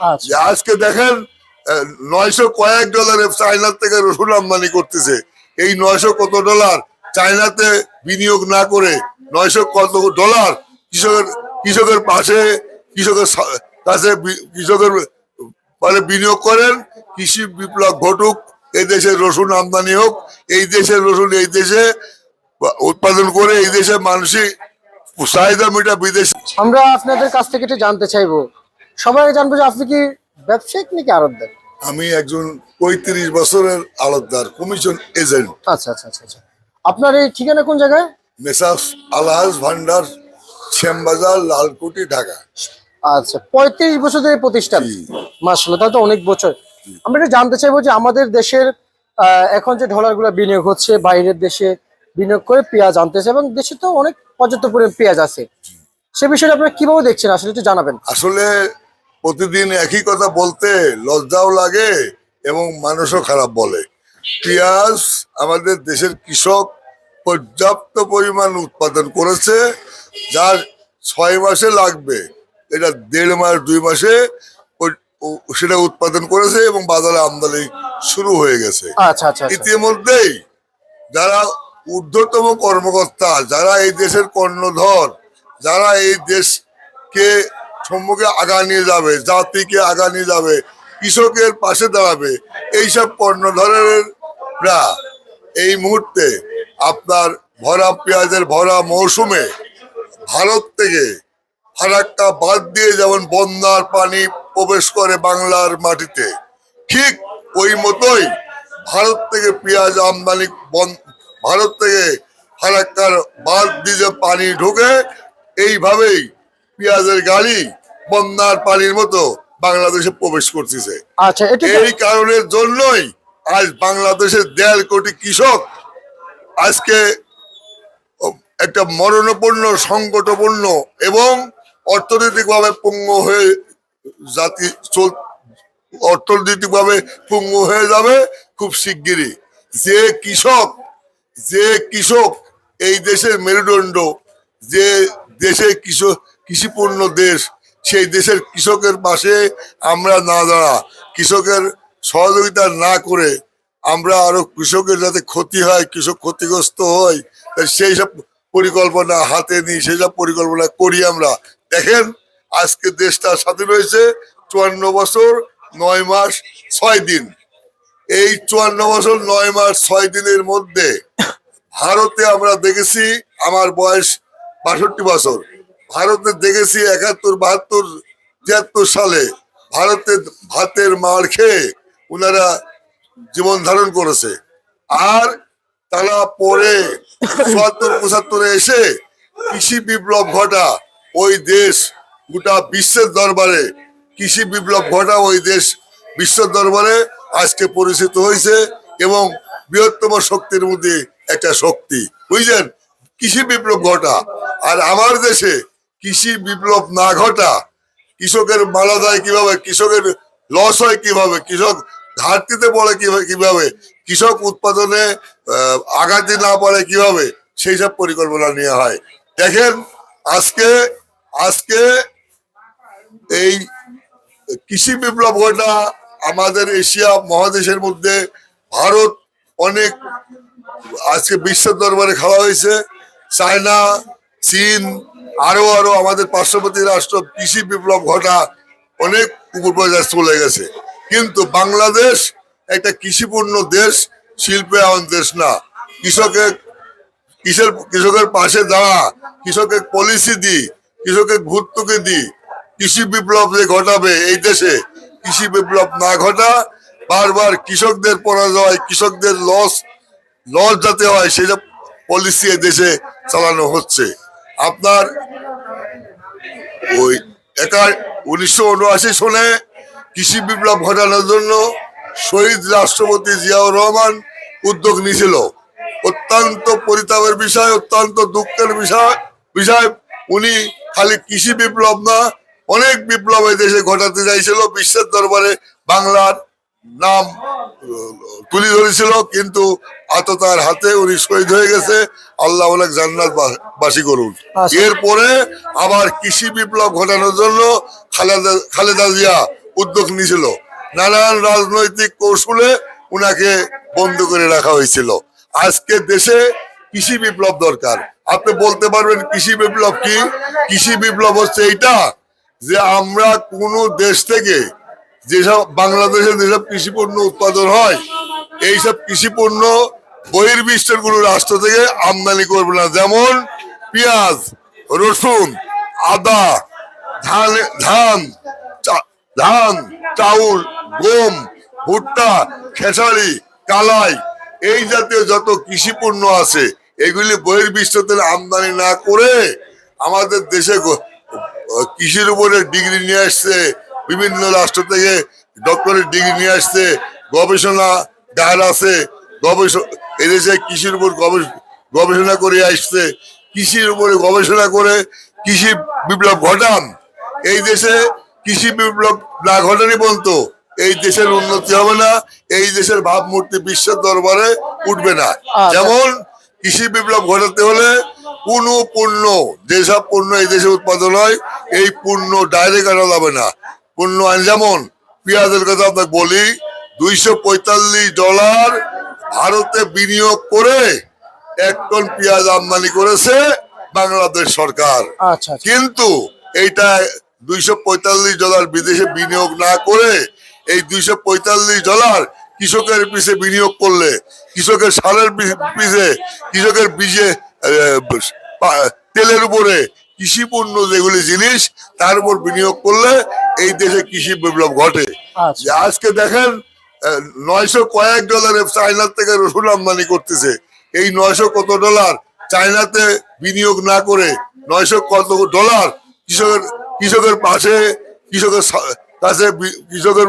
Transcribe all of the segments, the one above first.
আচ্ছা। যে আজকে দেখেন নয়শো কয়েক ডলারে চায়নার থেকে রসুন আমদানি করতেছে। এই নয়শো কত ডলার? চায়নাতে বিনিয়োগ না করে নয়শো কত ডলার? কৃষকের কৃষকের পাশে কৃষকের কাছে কৃষকের মানে বিনিয়োগ করেন কৃষি বিপ্লব ঘটুক এই দেশের রসুন আমদানি হোক এই দেশের রসুন এই দেশে উৎপাদন করে এই দেশে মানুষই চাহিদা মিটা বিদেশে আমরা আপনাদের কাছ থেকে একটু জানতে চাইব। সবাই জানব যে আপনি কি ব্যবসায়িক নাকি আড়তদার? আমি একজন পঁয়ত্রিশ বছরের আলতদার কমিশন এজেন্ট আচ্ছা আচ্ছা আচ্ছা আচ্ছা। আপনার এই ঠিকানা কোন জায়গায়? মেসাস আলহাজ ভান্ডার শ্যামবাজার লালকুটি ঢাকা। আচ্ছা পঁয়ত্রিশ বছর ধরে প্রতিষ্ঠান। মাসাল্লাহ তাহলে তো অনেক বছর। আমরা একটু জানতে চাইব যে আমাদের দেশের আহ, এখন যে ডলারগুলো বিনিয়োগ হচ্ছে বাইরের দেশে বিনিয়োগ করে পেঁয়াজ আনতেছে এবং দেশে তো অনেক পর্যাপ্ত পরিমাণ পেঁয়াজ আছে। সে বিষয়টা আপনারা কীভাবে দেখছেন? আসলে একটু জানাবেন। আসলে প্রতিদিন একই কথা বলতে লজ্জাও লাগে এবং মানুষও খারাপ বলে। পেঁয়াজ আমাদের দেশের কৃষক পর্যাপ্ত পরিমাণ উৎপাদন করেছে যার ছয় মাসে লাগবে। এটা দেড় মাস দুই মাসে সেটা উৎপাদন করেছে এবং বাজারে আমদানি শুরু হয়ে গেছে। আচ্ছা আচ্ছা আচ্ছা। ইতিমধ্যেই যারা ঊর্ধ্বতম কর্মকর্তা যারা এই দেশের কর্ণধর যারা এই দেশকে সম্মুখে আগা নিয়ে যাবে, জাতিকে আগা নিয়ে যাবে, কৃষকের পাশে দাঁড়াবে, এইসব কর্ণধরেরা এই মুহূর্তে আপনার ভরা পেঁয়াজের ভরা মৌসুমে ভারত থেকে ফারাক্কা বাদ দিয়ে যেমন বন্যার পানি প্রবেশ করে বাংলার মাটিতে, ঠিক ওই মতোই ভারত থেকে পেঁয়াজ আমদানি ভারত থেকে ফারাক্কার বাদ দিয়ে পানি ঢোকে, এইভাবেই পেঁয়াজের গাড়ি বন্যার পানির মতো বাংলাদেশে প্রবেশ করতেছে। আচ্ছা এই কারণের জন্যই আজ বাংলাদেশের দেড় কোটি কৃষক আজকে একটা মরণপূর্ণ সংকটপূর্ণ এবং অর্থনৈতিকভাবে পঙ্গু হয়ে জাতি চল অর্থনৈতিকভাবে পঙ্গু হয়ে যাবে খুব শিগগিরই। যে কৃষক যে কৃষক এই দেশের মেরুদণ্ড যে দেশে কৃষক কৃষিপূর্ণ দেশ সেই দেশের কৃষকের পাশে আমরা না দাঁড়া, কৃষকের সহযোগিতা না করে আমরা আরও কৃষকের যাতে ক্ষতি হয়, কৃষক ক্ষতিগ্রস্ত হয় সেই সব পরিকল্পনা হাতে নিই সেই সব পরিকল্পনা করি আমরা। দেখেন, আজকে দেশটা স্বাধীন হয়েছে চুয়ান্ন বছর, নয় মাস, ছয় দিন। এই চুয়ান্ন বছর, নয় মাস, ছয় দিনের মধ্যে ভারতে আমরা দেখেছি আমার বয়স বাষট্টি বছর। ভারতে দেখেছি একাত্তর, বাহাত্তর, তিয়াত্তর সালে ভারতে ভাতের মার খেয়ে ওনারা জীবন ধারণ করেছে। আর তারা পরে চুয়াত্তর, পঁচাত্তরে এসে কৃষি বিপ্লব ঘটা ওই দেশ, গোটা বিশ্বের দরবারে কৃষি বিপ্লব ঘটা ওই দেশ, বিশ্বের দরবারে আজকে পরিচিত হয়েছে এবং বৃহত্তম শক্তির মধ্যে একটা শক্তি। বুঝলেন? কৃষি বিপ্লব ঘটা। আর আমার দেশে কৃষি বিপ্লব না ঘটা, কৃষকের মারা যায় কীভাবে, কৃষকের লস হয় কীভাবে, কৃষক ঘাটতিতে পড়ে কীভাবে কীভাবে, কৃষক উৎপাদনে আঘাতি না পড়ে কীভাবে, সেই সব পরিকল্পনা নেওয়া হয়। দেখেন, আজকে আজকে এই কৃষি বিপ্লব ঘটা আমাদের এশিয়া মহাদেশের মধ্যে ভারত অনেক আজকে বিশ্বের দরবারে খাওয়া হয়েছে। চায়না, চীন আরও আরও আমাদের পার্শ্ববর্তী রাষ্ট্র কৃষি বিপ্লব ঘটা অনেক উপর চলে গেছে। কিন্তু বাংলাদেশ একটা কৃষিপূর্ণ দেশ, শিল্পে এমন দেশ না। কৃষকের কৃষক কৃষকের পাশে দাঁড়া কৃষকের পলিসি দি, কৃষকের ভর্তুকি দি। কৃষি বিপ্লব যে ঘটাবে এই দেশে, কৃষি বিপ্লব না ঘটা, বারবার কৃষকদের পরাজয়, কৃষকদের লস লস যাতে হয়, সেসব পলিসি দেশে চালানো হচ্ছে। আপনার ওই একা উনিশশো উনআশি সনে কৃষি বিপ্লব ঘটানোর জন্য শহীদ রাষ্ট্রপতি জিয়াউর রহমান উদ্যোগ নিয়েছিল। অত্যন্ত পরিতাপের বিষয়, অত্যন্ত দুঃখের বিষয় বিষয়। উনি খালি কৃষি বিপ্লব না, অনেক বিপ্লব দেশে ঘটাতে চাইছিল, বিশ্বের দরবারে বাংলার নাম তুলে ধরেছিল কিন্তু আততার হাতে উনি শহীদ হয়ে গেছে। আল্লাহ অনেক জান্নাত বাসী করুন। আচ্ছা। এরপরে আবার কৃষি বিপ্লব ঘটানোর জন্য খালেদা খালেদা জিয়া উদ্যোগ নিয়েছিল। নানান রাজনৈতিক কৌশলে উনাকে বন্ধ করে রাখা হয়েছিল। আজকে দেশে কৃষি বিপ্লব দরকার। আপনি বলতে পারবেন কৃষি বিপ্লব কি? কৃষি বিপ্লব হচ্ছে এইটা যে আমরা কোন দেশ থেকে যেসব বাংলাদেশে যেসব কৃষি পণ্য উৎপাদন হয়, এইসব কৃষি পণ্য বহির্বিশ্বের কোনো রাষ্ট্র থেকে আমদানি করবে না। যেমন পেঁয়াজ, রসুন, আদা, ধান ধান ধান, চাউল, গম, ভুট্টা, খেসারি, কালাই, এই জাতীয় যত কৃষি পণ্য আছে, এগুলি বহির্বিশ্ব আমদানি না করে আমাদের দেশে কৃষির উপরে ডিগ্রি নিয়ে আসছে বিভিন্ন রাষ্ট্র থেকে ডক্টরের ডিগ্রি নিয়ে আসছে গবেষণা গার আছে গবেষণা এদেশে কৃষির উপর গবেষণা করে আসছে কৃষির উপরে গবেষণা করে কৃষি বিপ্লব ঘটান। এই দেশে কৃষি বিপ্লব না ঘটানি পর্যন্ত এই দেশের উন্নতি হবে না এই দেশের ভাবমূর্তি বিশ্বের দরবারে উঠবে না। আচ্ছা। যেমন কৃষি বিপ্লব ঘটাতে হলে কোন পণ্য যেসব পণ্য এই দেশে উৎপাদন হয় এই পণ্য ডাইরেক্ট আনা যাবে না। পণ্য যেমন পেঁয়াজের কথা আপনাকে বলি দুইশো পঁয়তাল্লিশ ডলার ভারতে বিনিয়োগ করে এক টন পেঁয়াজ আমদানি করেছে বাংলাদেশ সরকার। আচ্ছা আচ্ছা। কিন্তু এইটা দুইশো পঁয়তাল্লিশ ডলার বিদেশে বিনিয়োগ না করে এই দুইশো পঁয়তাল্লিশ ডলার কৃষকের পিছে বিনিয়োগ করলে কৃষকের সারের পিছে কৃষকের বীজে তেলের উপরে কৃষি পণ্য যেগুলি জিনিস তার উপর বিনিয়োগ করলে এই দেশে কৃষি বিপ্লব ঘটে। আচ্ছা। আজকে দেখেন নয়শো কয়েক ডলারে চায়নার থেকে রসুন আমদানি করতেছে। এই নয়শো কত ডলার চায়নাতে বিনিয়োগ না করে নয়শো কত ডলার কৃষকের কৃষকের পাশে কৃষকের কাছে কৃষকের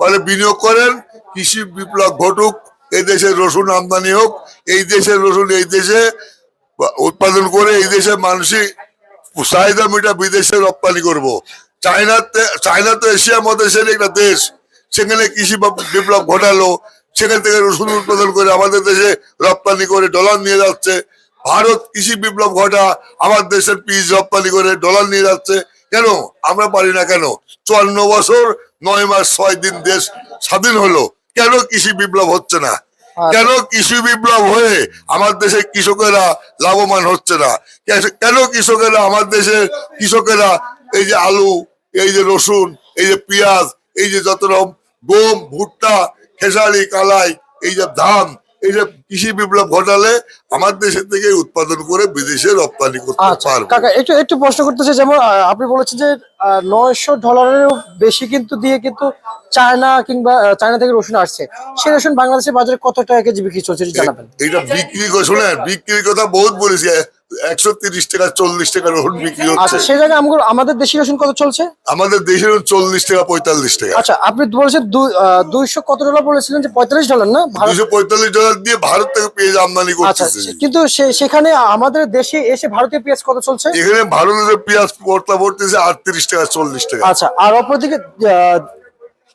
মানে বিনিয়োগ করেন। কৃষি বিপ্লব ঘটুক এই দেশে রসুন আমদানি হোক এই দেশের রসুন এই দেশে উৎপাদন করে এই দেশে মানসিক চাহিদা মিটা বিদেশে রপ্তানি করব। চায়নাতে চায়না তো এশিয়া মহাদেশের একটা দেশ, সেখানে কৃষি বিপ্লব ঘটালো। সেখান থেকে রসুন উৎপাদন করে আমাদের দেশে রপ্তানি করে ডলার নিয়ে যাচ্ছে। ভারত কৃষি বিপ্লব ঘটা, আমার দেশের পিস রপ্তানি করে ডলার নিয়ে যাচ্ছে। কেন? আমরা পারি না কেন? চুয়ান্ন বছর, নয় মাস, ছয় দিন দেশ স্বাধীন হলো। কেন কৃষি বিপ্লব হচ্ছে না? কেন কৃষি বিপ্লব হয়ে আমার দেশের কৃষকেরা লাভবান হচ্ছে না? কেন কৃষকেরা আমার দেশের কৃষকেরা এই যে আলু, এই যে রসুন, এই যে পেঁয়াজ, এই যে যত রকম গম, ভুট্টা, খেসারি, কালাই, এই যে ধান এই যে কৃষি বিপ্লব ঘটালে আমার দেশের থেকে উৎপাদন করে বিদেশে রপ্তানি করতে আচ্ছা পারব। কাকা একটু একটু প্রশ্ন করতেছে যেমন আপনি বলেছেন যে নয়শো ডলারেরও বেশি কিন্তু দিয়ে কিন্তু চায়না কিংবা চায়না থেকে রসুন আসছে। সেই রসুন বাংলাদেশের বাজারে কত টাকা কেজি বিক্রি চলছে জানাবেন। এটা বিক্রি করে শোনেন বিক্রির কথা বহুত বলেছি। একশো তিরিশ টাকা চল্লিশ টাকা রসুন বিক্রি আচ্ছা হচ্ছে। সেই জায়গায় আমগুলো আমাদের দেশি রসুন কত চলছে? আমাদের দেশের চল্লিশ টাকা পঁয়তাল্লিশ টাকা। আচ্ছা আপনি বলেছেন আহ, দুইশো কত ডলার বলেছিলেন যে পঁয়তাল্লিশ ডলার না? ভারত দুশো পঁয়তাল্লিশ ডলার দিয়ে ভারত থেকে পেঁয়াজ আমদানি আচ্ছা করতেছে। কিন্তু সে- সেখানে আমাদের দেশে এসে ভারতীয় পেঁয়াজ কত চলছে? এখানে ভারতের পেঁয়াজ পড়তা পড়তেছে আটত্রিশ টাকা চল্লিশ টাকা। আচ্ছা আর অপরদিকে আহ,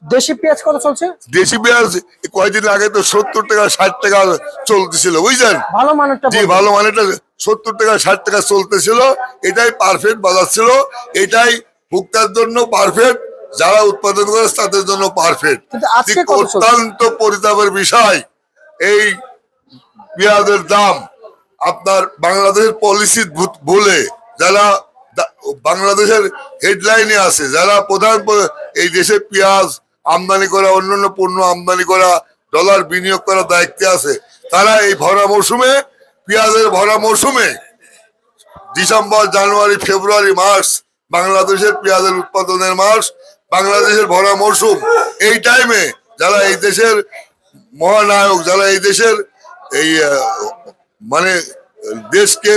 দেশি পেঁয়াজ কত চলছে? দেশি পেঁয়াজ কয়েকদিন আগে তো সত্তর টাকা ষাট টাকা চলতেছিল বুঝছেন ভালো মানেরটা জি বলুন। ভালো মানেটা সত্তর টাকা ষাট টাকা চলতেছিল এটাই পারফেক্ট বাজার ছিল এটাই ভুক্তার জন্য পারফেক্ট যারা উৎপাদন করে তাদের জন্য পারফেক্ট অত্যন্ত পরিতাপের বিষয় এই পেঁয়াজের দাম আপনার বাংলাদেশের পলিসি ভুলে যারা বাংলাদেশের হেডলাইনে আছে যারা প্রধান এই দেশে পেঁয়াজ আমদানি করা অন্যান্য পণ্য আমদানি করা ডলার বিনিয়োগ করার দায়িত্বে আছে তারা এই ভরা মৌসুমে পেঁয়াজের ভরা মৌসুমে ডিসেম্বর, জানুয়ারি, ফেব্রুয়ারি, মার্চ, বাংলাদেশের পেঁয়াজের উৎপাদনের মাস, বাংলাদেশের ভরা মৌসুম এই টাইমে যারা এই দেশের মহানায়ক, যারা এই দেশের এই মানে দেশকে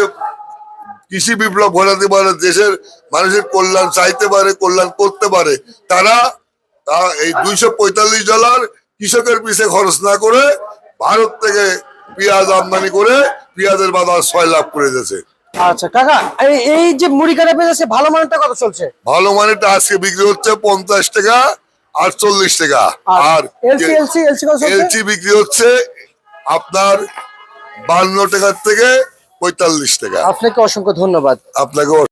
কৃষি বিপ্লব ঘটাতে পারে, দেশের মানুষের কল্যাণ চাইতে পারে, কল্যাণ করতে পারে, তারা এই দুইশো পঁয়তাল্লিশ ডলার কৃষকের পিছে খরচ না করে ভারত থেকে পেঁয়াজ আমদানি করে পেঁয়াজের বাজার ছয় লাভ করে দিয়েছে। আচ্ছা কাকা এই যে মুড়ি কাটা পেঁয়াজ আছে ভালো মানেরটা কত চলছে? ভালো মানেটা আজকে বিক্রি হচ্ছে পঞ্চাশ টাকা আর চল্লিশ টাকা আর এলসি বিক্রি হচ্ছে আপনার বান্ন টাকার থেকে পঁয়তাল্লিশ টাকা। আপনাকে অসংখ্য ধন্যবাদ। আপনাকে